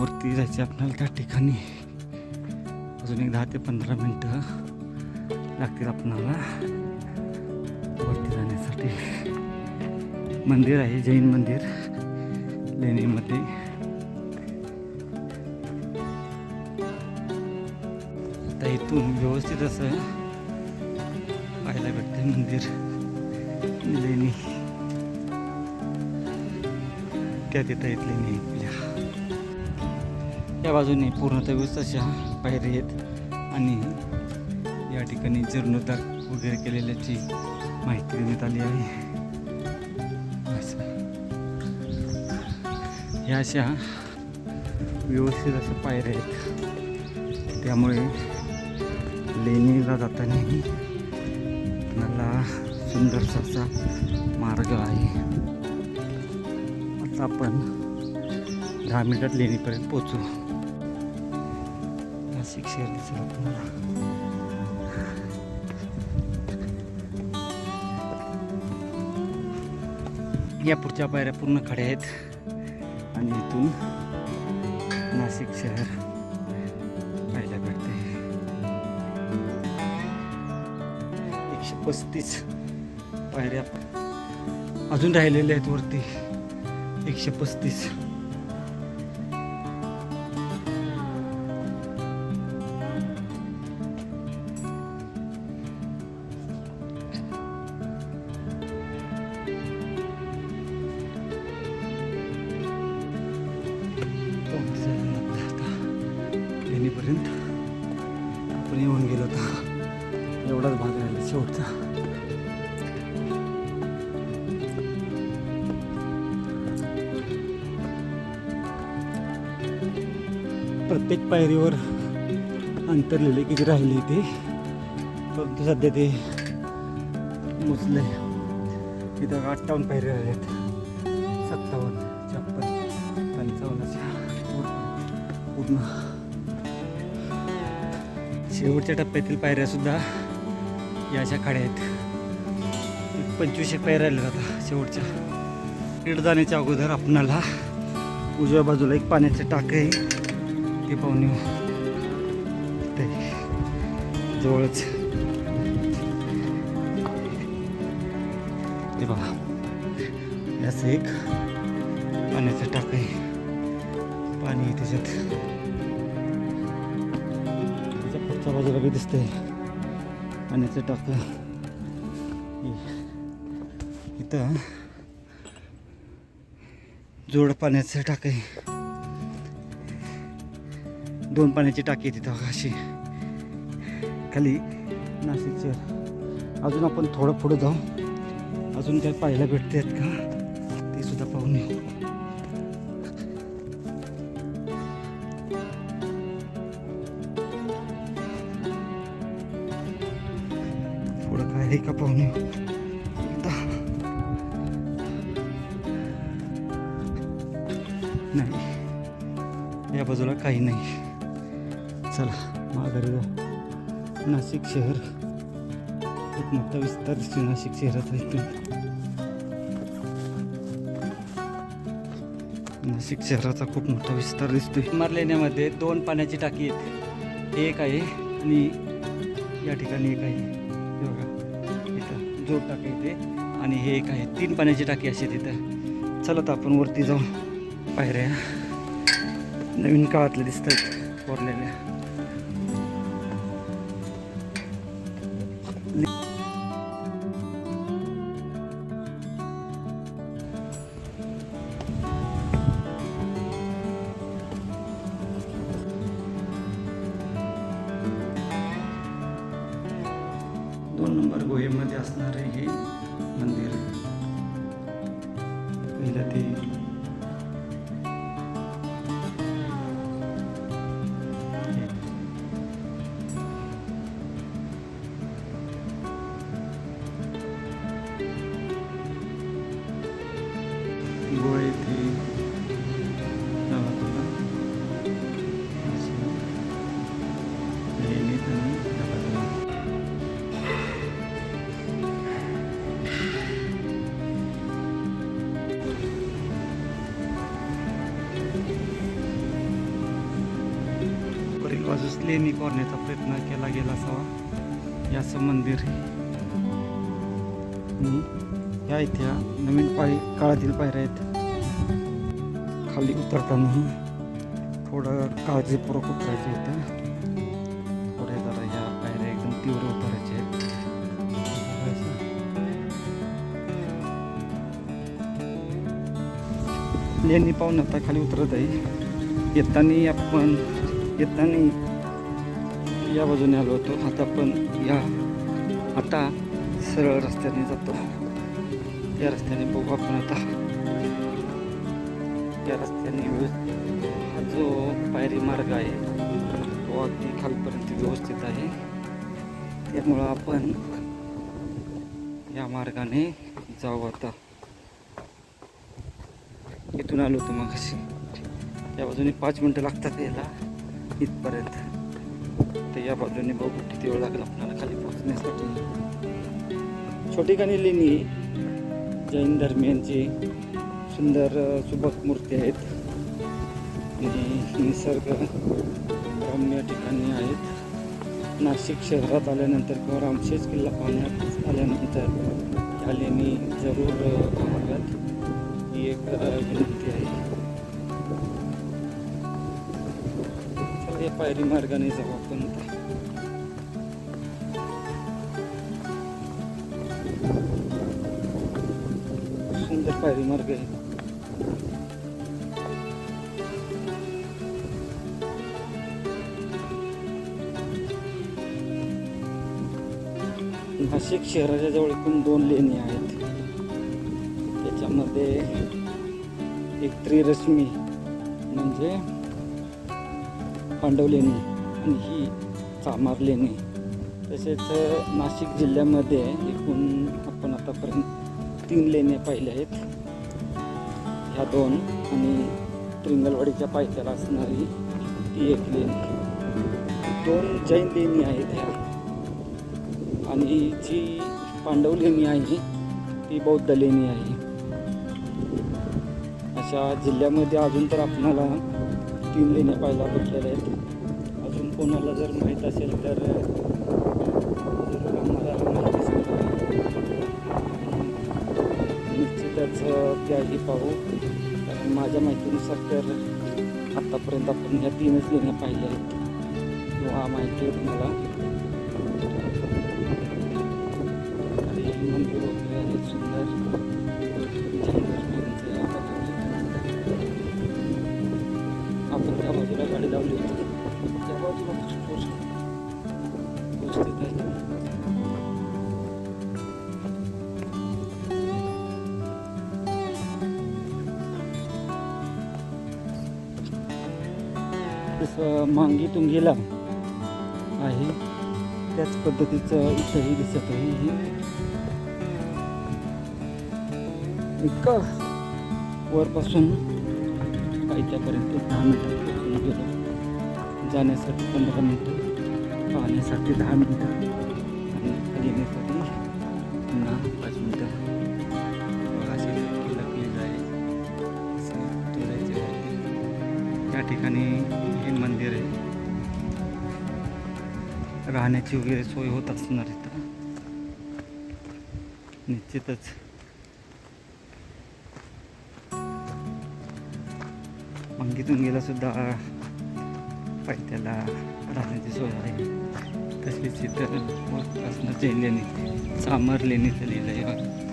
वरती जायचे आपल्याला त्या ठिकाणी. अजून एक दहा ते पंधरा मिनटं लागतील आपणाला. वरती जाण्यासाठी. मंदिर आहे जैन मंदिर. लेणीमध्ये. आता इथून व्यवस्थित असं पाहायला भेटते मंदिर. लेणी. त्या तिथं येत लेणी आपल्या? या बाजूने पूर्णतः अशा पायरी आहेत. आणि या ठिकाणी जीर्णोद्धार वगैरे केलेल्याची माहिती देण्यात आली आहे. असं. ह्या अशा व्यवस्थित अशा पायऱ्या आहेत. त्यामुळे लेणीला जाताना मला सुंदरसा असा मार्ग आहे. आता आपण दहा मिनिटात लेणीपर्यंत पोचू नाशिक शहर दिसेल या पुढच्या पायऱ्या पूर्ण खड्या आहेत. आणि इथून नाशिक शहर पाहायला भेटते एकशे पस्तीस पायऱ्या अजून राहिलेल्या आहेत वरती. एकशे पस्तीस. लेणीपर्यंत आपण येऊन गेलो होता. एवढाच भाग राहिला शेवटचा. प्रत्येक पायरीवर अंतर लिहिले किती राहिले ते. परंतु सध्या ते मोजले. तिथं अठ्ठावन्न पायरी आहेत सत्तावन्न छप्पन पंचावन्न अशा पूर्ण. शेवटच्या टप्प्यातील पायऱ्यासुद्धा या अशा काड्या आहेत एक पंचवीसशे पायऱ्या राहिल्या आता शेवटच्या. तिकडे जाण्याच्या अगोदर आपणाला उजव्या बाजूला एक पाण्याचे टाक आहे ते पाहून येऊ. ते जवळच. ते बघा. याचं एक पाण्याचं टाक आहे पाणी त्याच्यात. त्याच्या बाजूला बी दिसतंय. पाण्याचं टाक. इथं जोड पाण्याचं टाक आहे. दोन पाण्याची टाकी आहे तिथं अशी. खाली नाशिक शहर अजून आपण थोडं पुढं जाऊ. अजून काही पाहायला भेटतात आहेत का? ते सुद्धा पाहून येऊ. आहे का पाहून नाही. या बाजूला काही नाही. चला माघारी जाऊ. नाशिक शहर. खूप मोठा विस्तार दिसतो नाशिक शहराचा इथून. नाशिक शहराचा खूप मोठा विस्तार दिसतोय. मार लेण्यामध्ये दोन पाण्याची टाकी आहेत एक आहे आणि या ठिकाणी एक आहे. बघा. जोड टाकी इथे. आणि हे एक आहे तीन पाण्याची टाकी अशी तिथं. चला तर आपण वरती जाऊ पायऱ्या. नवीन काळातल्या दिसत आहेत कोरलेल्या दोन नंबर गोहेमध्ये असणारे हे मंदिर पहिलं ते बाजूस लेणी कोरण्याचा प्रयत्न केला गेला असावा. याचं मंदिर या इथ्या नवीन पाय काळातील पायऱ्या आहेत. खाली उतरताना थोडं काळजीपूर्वक उतरायचं इथं. पुढे जरा या पायऱ्या एकदम तीव्र उतरायच्या आहेत. लेणी पाहून आता खाली उतरत आहे. येताना आपण येताना या बाजूने आलो होतो. आता पण या आता सरळ रस्त्याने जातो. या रस्त्याने बघू आपण आता. या रस्त्याने व्यवस्थित हा जो पायरी मार्ग आहे तो अगदी खालपर्यंत व्यवस्थित आहे. त्यामुळं आपण या मार्गाने जाऊ आता. इथून आलो होतो मग या बाजूने पाच मिनटं लागतात यायला. इथपर्यंत. तर या बाजूने बघू किती वेळ लागेल आपल्याला खाली पोहोचण्यासाठी. छोटीकानी लेणी जैन धर्मियांची सुंदर सुबक मूर्ती आहेत. आणि निसर्ग रम्य ठिकाणी आहेत. नाशिक शहरात आल्यानंतर किंवा रामशेष किल्ला पाहण्यात आल्यानंतर या लेणी जरूर अ, पाहाव्यात ही एक विनंती आहे. ते पायरी मार्गाने जाऊ आपण सुंदर पायरी मार्ग आहे. नाशिक शहराच्या जवळ एकूण दोन लेणी आहेत. त्याच्यामध्ये एक त्रिरश्मी म्हणजे पांडव लेणी आणि ही चामार लेणी तसेच नाशिक जिल्ह्यामध्ये एकूण आपण आतापर्यंत तीन लेण्या पाहिल्या आहेत. ह्या दोन आणि त्रिंगलवाडीच्या पायथ्याला असणारी ती एक लेणी. दोन जैन लेणी आहेत ह्या. आणि जी पांडव लेणी आहे ती बौद्ध लेणी आहे. अशा जिल्ह्यामध्ये अजून तर आपणाला तीन लेण्या पाहायला भेटलेल्या आहेत अजून कोणाला जर माहीत असेल तर आम्हाला माहिती सांगा. निश्चितच त्याही पाहू. कारण माझ्या माहितीनुसार तर आत्तापर्यंत आपण ह्या तीनच लेण्या पाहिल्या आहेत. किंवा माहिती आहे तुम्हाला. मंदिर वगैरे सुंदर. मांगी तुंगीला आहे. त्याच पद्धतीचं इथंही दिसत आहे इतका वरपासून पायथ्यापर्यंत दहा मिनटात गेलो. जाण्यासाठी पंधरा मिनटं पाहण्यासाठी दहा मिनटं आणि येण्यासाठी पुन्हा पाच मिनटं ठिकाणी हे मंदिर आहे. राहण्याची वगैरे सोय होत असणार इथं निश्चितच. मंगीतून गेला सुद्धा पायथ्याला राहण्याची सोय आहे. तसेच इथं असणं जैन लेणी चामर लेणीचं लिहिलं आहे